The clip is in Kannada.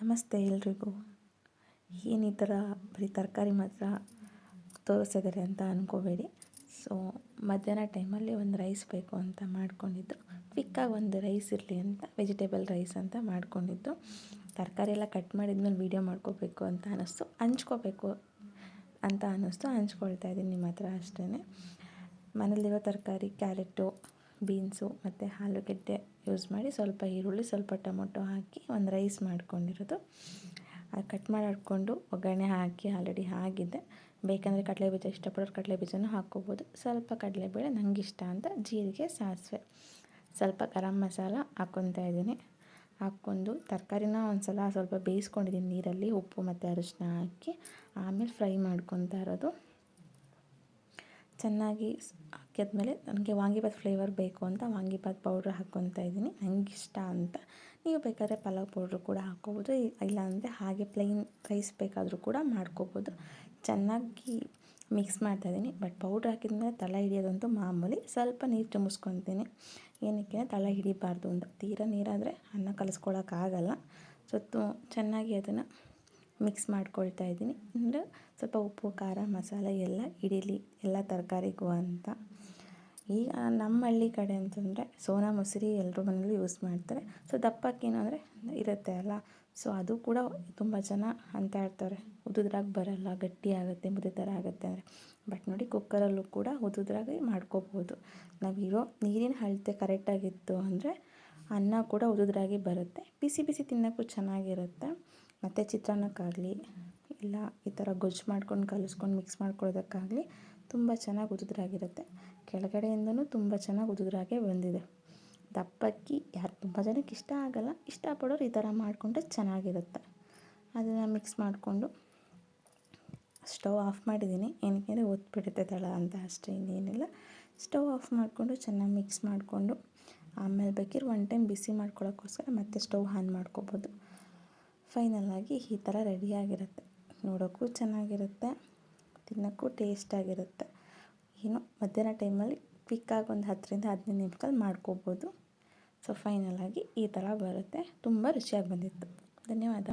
ನಮಸ್ತೆ ಎಲ್ರಿಗೂ. ಏನು ಈ ಥರ ಬರೀ ತರಕಾರಿ ಮಾತ್ರ ತೋರಿಸಿದ್ದಾರೆ ಅಂತ ಅಂದ್ಕೋಬೇಡಿ ಸೊ ಮಧ್ಯಾಹ್ನ ಟೈಮಲ್ಲಿ ಒಂದು ರೈಸ್ ಬೇಕು ಅಂತ ಮಾಡ್ಕೊಂಡಿದ್ದು. ಕ್ವಿಕ್ಕಾಗಿ ಒಂದು ರೈಸ್ ಇರಲಿ ಅಂತ ವೆಜಿಟೇಬಲ್ ರೈಸ್ ಅಂತ ಮಾಡ್ಕೊಂಡಿದ್ದು. ತರಕಾರಿ ಎಲ್ಲ ಕಟ್ ಮಾಡಿದ್ಮೇಲೆ ವೀಡಿಯೋ ಮಾಡ್ಕೋಬೇಕು ಅಂತ ಅನ್ನಿಸ್ತು ಹಂಚ್ಕೋಬೇಕು ಅಂತ ಅನ್ನಿಸ್ತು ಹಂಚ್ಕೊಳ್ತಾ ಇದ್ದೀನಿ ನಿಮ್ಮ ಹತ್ರ ಅಷ್ಟೇ ಮನೇಲಿರೋ ತರಕಾರಿ, ಕ್ಯಾರೆಟು ಬೀನ್ಸು ಮತ್ತು ಆಲೂಗೆಡ್ಡೆ ಯೂಸ್ ಮಾಡಿ ಸ್ವಲ್ಪ ಈರುಳ್ಳಿ, ಸ್ವಲ್ಪ ಟೊಮೊಟೊ ಹಾಕಿ ಒಂದು ರೈಸ್ ಮಾಡ್ಕೊಂಡಿರೋದು. ಅದು ಕಟ್ ಮಾಡಿಕೊಂಡು ಒಗ್ಗರಣೆ ಹಾಕಿ ಆಲ್ರೆಡಿ ಆಗಿದೆ. ಬೇಕಂದರೆ ಕಡಲೆಬೀಜ ಇಷ್ಟಪಡೋರು ಕಡಲೆಬೀಜನೂ ಹಾಕ್ಕೋಬೋದು. ಸ್ವಲ್ಪ ಕಡಲೆಬೇಳೆ ಇಷ್ಟ ಅಂತ ಜೀರಿಗೆ, ಸಾಸಿವೆ. ಸ್ವಲ್ಪ ಗರಂ ಮಸಾಲ ಹಾಕ್ಕೊತಾ ಇದ್ದೀನಿ. ಹಾಕ್ಕೊಂಡು ತರಕಾರಿನ ಒಂದು ಸಲ ಸ್ವಲ್ಪ ಬೇಯಿಸ್ಕೊಂಡಿದ್ದೀನಿ ನೀರಲ್ಲಿ ಉಪ್ಪು ಮತ್ತು ಅರಿಶಿನ ಹಾಕಿ. ಆಮೇಲೆ ಫ್ರೈ ಮಾಡ್ಕೊತಾ ಇರೋದು. ಚೆನ್ನಾಗಿ ಹಾಕಿದ್ಮೇಲೆ ನನಗೆ ವಾಂಗಿಬಾತ್ ಫ್ಲೇವರ್ ಬೇಕು ಅಂತ ವಾಂಗಿಬಾತ್ ಪೌಡ್ರ್ ಹಾಕ್ಕೊತಾ ಇದ್ದೀನಿ. ನಂಗೆ ಇಷ್ಟ ಅಂತ. ನೀವು ಬೇಕಾದ್ರೆ ಪಲಾವ್ ಪೌಡ್ರು ಕೂಡ ಹಾಕ್ಕೋಬೋದು. ಇಲ್ಲಾಂದರೆ ಹಾಗೆ ಪ್ಲೈನ್ ರೈಸ್ ಬೇಕಾದರೂ ಕೂಡ ಮಾಡ್ಕೋಬೋದು. ಚೆನ್ನಾಗಿ ಮಿಕ್ಸ್ ಮಾಡ್ತಾ ಇದ್ದೀನಿ. ಬಟ್ ಪೌಡ್ರ್ ಹಾಕಿದ್ಮೇಲೆ ತಳ ಹಿಡಿಯೋದಂತೂ ಮಾಮೂಲಿ. ಸ್ವಲ್ಪ ನೀರು ತುಂಬಿಸ್ಕೊತೀನಿ. ಏನಕ್ಕೆ ತಲೆ ಹಿಡಿಬಾರ್ದು ಅಂತ. ತೀರಾ ನೀರಾದರೆ ಅನ್ನ ಕಲಿಸ್ಕೊಳಕ್ಕಾಗಲ್ಲ. ಸೊ ಚೆನ್ನಾಗಿ ಅದನ್ನು ಮಿಕ್ಸ್ ಮಾಡ್ಕೊಳ್ತಾ ಇದ್ದೀನಿ. ಅಂದರೆ ಸ್ವಲ್ಪ ಉಪ್ಪು, ಖಾರ, ಮಸಾಲೆ ಎಲ್ಲ ಹಿಡೀಲಿ ಎಲ್ಲ ತರಕಾರಿಗೂ ಅಂತ. ಈಗ ನಮ್ಮ ಹಳ್ಳಿ ಕಡೆ ಅಂತಂದರೆ ಸೋನಾ, ಮೊಸರಿ ಎಲ್ಲರೂ ಮನೇಲೂ ಯೂಸ್ ಮಾಡ್ತಾರೆ. ಸೊ ದಪ್ಪಕ್ಕೇನು ಅಂದರೆ ಇರುತ್ತೆ ಅಲ್ಲ? ಸೊ ಅದು ಕೂಡ ತುಂಬ ಜನ ಅಂತ ಇರ್ತಾರೆ ಉದುದ್ರಾಗಿ ಬರಲ್ಲ, ಗಟ್ಟಿ ಆಗುತ್ತೆ, ಮುದ್ದೆ ಥರ ಆಗುತ್ತೆ ಅಂದರೆ. ಬಟ್ ನೋಡಿ ಕುಕ್ಕರಲ್ಲೂ ಕೂಡ ಉದುದ್ರಾಗಿ ಮಾಡ್ಕೋಬೋದು. ನಾವಿರೋ ನೀರಿನ ಅಳತೆ ಕರೆಕ್ಟಾಗಿತ್ತು ಅಂದರೆ ಅನ್ನ ಕೂಡ ಉದುದ್ರಾಗಿ ಬರುತ್ತೆ. ಬಿಸಿ ಬಿಸಿ ತಿನ್ನೋಕ್ಕೂ ಚೆನ್ನಾಗಿರುತ್ತೆ. ಮತ್ತು ಚಿತ್ರಾನ್ನಕ್ಕಾಗಲಿ, ಇಲ್ಲ ಈ ಥರ ಗೊಜ್ಜು ಮಾಡ್ಕೊಂಡು ಕಲಿಸ್ಕೊಂಡು ಮಿಕ್ಸ್ ಮಾಡ್ಕೊಳ್ಳೋದಕ್ಕಾಗಲಿ ತುಂಬ ಚೆನ್ನಾಗಿ ಉದುದ್ರಾಗಿರುತ್ತೆ ಕೆಳಗಡೆಯಿಂದನೂ ತುಂಬ ಚೆನ್ನಾಗಿ ಉದುದ್ರಾಗೆ ಬಂದಿದೆ. ದಪ್ಪಕ್ಕಿ ಯಾರು ತುಂಬ ಜನಕ್ಕೆ ಇಷ್ಟ ಆಗೋಲ್ಲ, ಇಷ್ಟಪಡೋರು ಈ ಥರ ಮಾಡಿಕೊಂಡ್ರೆ ಚೆನ್ನಾಗಿರುತ್ತೆ. ಅದನ್ನು ಮಿಕ್ಸ್ ಮಾಡಿಕೊಂಡು ಸ್ಟವ್ ಆಫ್ ಮಾಡಿದ್ದೀನಿ. ಏನಕ್ಕೆ ಅಂದರೆ ಒತ್ಬಿಡುತ್ತೆ ತಳ ಅಂತ ಅಷ್ಟೇ ಇನ್ನೇನಿಲ್ಲ. ಸ್ಟವ್ ಆಫ್ ಮಾಡಿಕೊಂಡು ಚೆನ್ನಾಗಿ ಮಿಕ್ಸ್ ಮಾಡಿಕೊಂಡು ಆಮೇಲೆ ಬೇಕಿದ್ರೆ ಒನ್ ಟೈಮ್ ಬಿಸಿ ಮಾಡ್ಕೊಳ್ಳೋಕ್ಕೋಸ್ಕರ ಮತ್ತೆ ಸ್ಟವ್ ಆನ್ ಮಾಡ್ಕೋಬೋದು. ಫೈನಲಾಗಿ ಈ ಥರ ರೆಡಿಯಾಗಿರುತ್ತೆ ನೋಡೋಕ್ಕೂ ಚೆನ್ನಾಗಿರುತ್ತೆ, ತಿನ್ನೋಕ್ಕೂ ಟೇಸ್ಟಾಗಿರುತ್ತೆ ಏನು ಮಧ್ಯಾಹ್ನ ಟೈಮಲ್ಲಿ ಕ್ವಿಕ್ಕಾಗಿ ಒಂದು ಹತ್ತರಿಂದ ಹದಿನೈದು ನಿಮಿಷದಲ್ಲಿ ಮಾಡ್ಕೋಬೋದು. ಸೊ ಫೈನಲಾಗಿ ಈ ಥರ ಬರುತ್ತೆ. ತುಂಬ ರುಚಿಯಾಗಿ ಬಂದಿತ್ತು. ಧನ್ಯವಾದ.